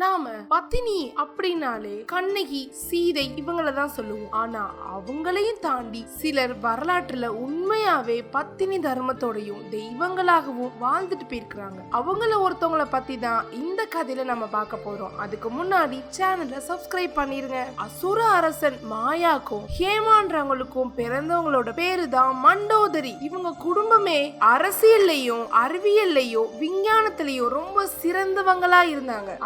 நாம பத்தினி அப்படின்னாலே கண்ணகி சீதை இவங்கள தான் சொல்லுவோம். ஆனா அவங்களையும் தாண்டி சிலர் வரலாற்றுல உண்மையாவே பத்தினி தர்மத்தோடையும் தெய்வங்களாகவும் வாழ்ந்துட்டு போயிருக்கிறாங்க. அவங்கள ஒருத்தவங்கள பத்தி தான் இந்த கதையில நம்ம பார்க்க போறோம். அதுக்கு முன்னாடி சேனலை சப்ஸ்கிரைப் பண்ணிருங்க. அசுர அரசன் மாயாக்கும் ஹேமான்றவங்களுக்கும் பிறந்தவங்களோட பேரு தான் மண்டோதரி. இவங்க குடும்பமே அரசியல்லையும் அறிவியல்லையும் விஞ்ஞானத்திலையும் ரொம்ப சிறந்தவங்களா இருந்தாங்க.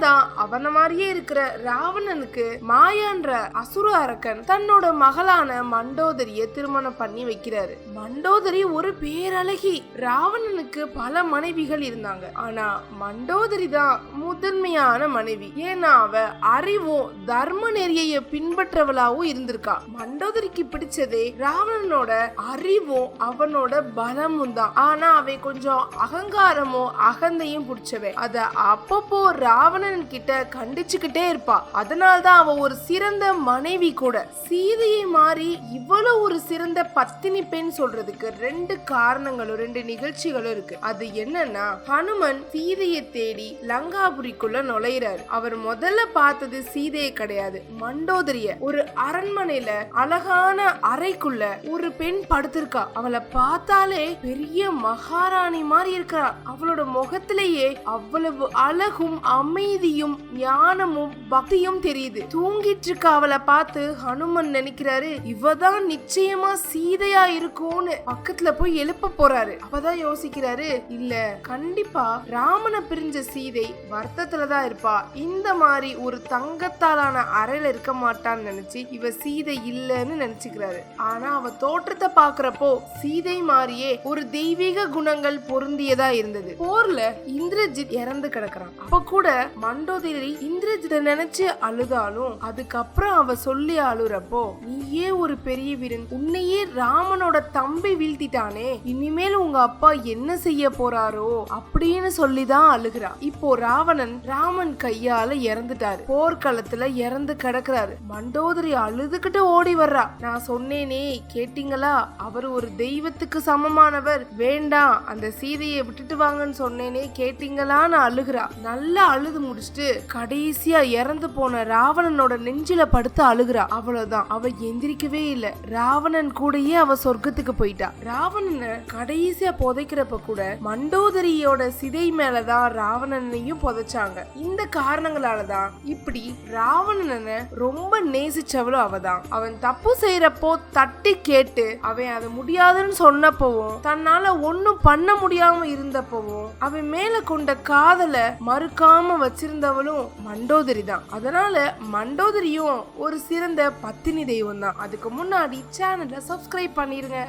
அதனால்தான் அவன மாதிரியே இருக்கிற ராவணனுக்கு மாயான்ற அசுர அரக்கன் தன்னோட மகளான மண்டோதரிய திருமணம் பண்ணி வைக்கிறாரு. மண்டோதரி ஒரு பேரழகி. ராவணனுக்கு பல மனைவிகள் இருந்தாங்க. ஆனா மண்டோதரி தான் முதன்மையான மனைவி. ஏன்னா அவ அறிவும் தர்ம நெறியை பின்பற்றவளாவும் இருந்திருக்கா. மண்டோதரிக்கு பிடிச்சதே ராவணனோட அறிவும் அவனோட பலமும் தான். ஆனா அவன் கொஞ்சம் அகங்காரமும் அகந்தையும் பிடிச்சவன் அத அப்பப்போ ராவணன் கிட்ட கண்டிச்சுக்கிட்டே இருப்பா. அதனால தான் அவ ஒரு சிறந்த மனைவி கூட. சீதையை மாறி இவ்வளவு ஒரு சிறந்த பத்தினி பெண் சொல்றதுக்கு ரெண்டு காரணங்களும் ரெண்டு நிகழ்ச்சிகளும் இருக்கு. அது என்னன்னா ஹனுமன் சீதையை தேடி லங்காபுரிக்குள்ள நுழையிறாரு. அவர் முதல்ல பார்த்தது சீதையை கிடையாது. மண்டோதரிய ஒரு அரண்மனையில அழகான அறைக்குள்ள ஒரு பெண் படுத்திருக்கா. அவளை பார்த்தாலே பெரிய மகாராணி மாதிரி இருக்கிறா. அவளோட முகத்திலேயே அவ்வளவு அழகும் அமைதி அமைதியும் ஞானமும் பக்தியும் தெரியுது. தூங்கிட்டு இருக்க அவளை பார்த்து ஹனுமன் நினைக்கிறாரு இவதான் நிச்சயமா சீதையா இருக்கும்னு. பக்கத்துல போய் எழுப்ப போறாரு. அப்பதான் யோசிக்கிறாரு இல்ல கண்டிப்பா ராமனை பிரிஞ்ச சீதை வருத்தத்துல தான் இருப்பா. இந்த மாதிரி ஒரு தங்கத்தாலான அறையில இருக்க மாட்டான்னு நினைச்சு இவ சீதை இல்லைன்னு நினைச்சுக்கிறாரு. ஆனா அவ தோற்றத்தை பாக்குறப்போ சீதை மாதிரியே ஒரு தெய்வீக குணங்கள் பொருந்தியதா இருந்தது. போர்ல இந்திரஜித் இறந்து கிடக்குறான். அப்ப கூட மண்டோதரி இந்திரஜித நினைச்சு அழுதாலும் அதுக்கப்புறம் அவ சொல்லி அழுறப்போ நீயே ஒரு பெரிய வீரன். உன்னையே ராமனோட தம்பி வீழ்த்திட்டானே. இனிமேல் உங்க அப்பா என்ன செய்ய போறாரோ அப்படின்னு சொல்லிதான் அழுகிறா. இப்போ ராவணன் ராமன் கையால இறந்துட்டாரு. போர்க்களத்துல இறந்து கிடக்குறாரு. மண்டோதரி அழுதுகிட்டு ஓடி வர்றா. நான் சொன்னேனே கேட்டீங்களா? அவர் ஒரு தெய்வத்துக்கு சமமானவர். வேண்டாம் அந்த சீதையை விட்டுட்டு வாங்கன்னு சொன்னேனே கேட்டீங்களான்னு அழுகிறா. நல்லா அழுது முடிச்சுட்டு கடைசியா இறந்து போன ராவணனோட நெஞ்சில படுத்து அழுகுறா. அவ்வளவுதான். அவ எந்திரிக்கவே இல்ல. ராவணன் கூடயே அவ சொர்க்கத்துக்கு போயிட்டா. ராவணனை கடைசியா புதைக்கிறப்ப கூட மண்டோதரியோட சிதை மேலதான் ராவணனையும் புதைச்சாங்க. இந்த காரணங்களாலதான் இப்படி ராவணனை ரொம்ப நேசிச்சவளும் அவதான். அவன் தப்பு செய்யறப்போ தட்டி கேட்டு அவன் அதை முடியாதுன்னு சொன்னப்பவும் தன்னால ஒன்னும் பண்ண முடியாம இருந்தப்பவும் அவன் மேல கொண்ட காதலை மறுக்காம வச்சிருந்தவளும் மண்டோதரி தான். அதனால மண்டோதரியும் ஒரு சிறந்த பத்தினி தெய்வம் தான். அதுக்கு முன்னாடி சேனலை சப்ஸ்கிரைப் பண்ணிருங்க.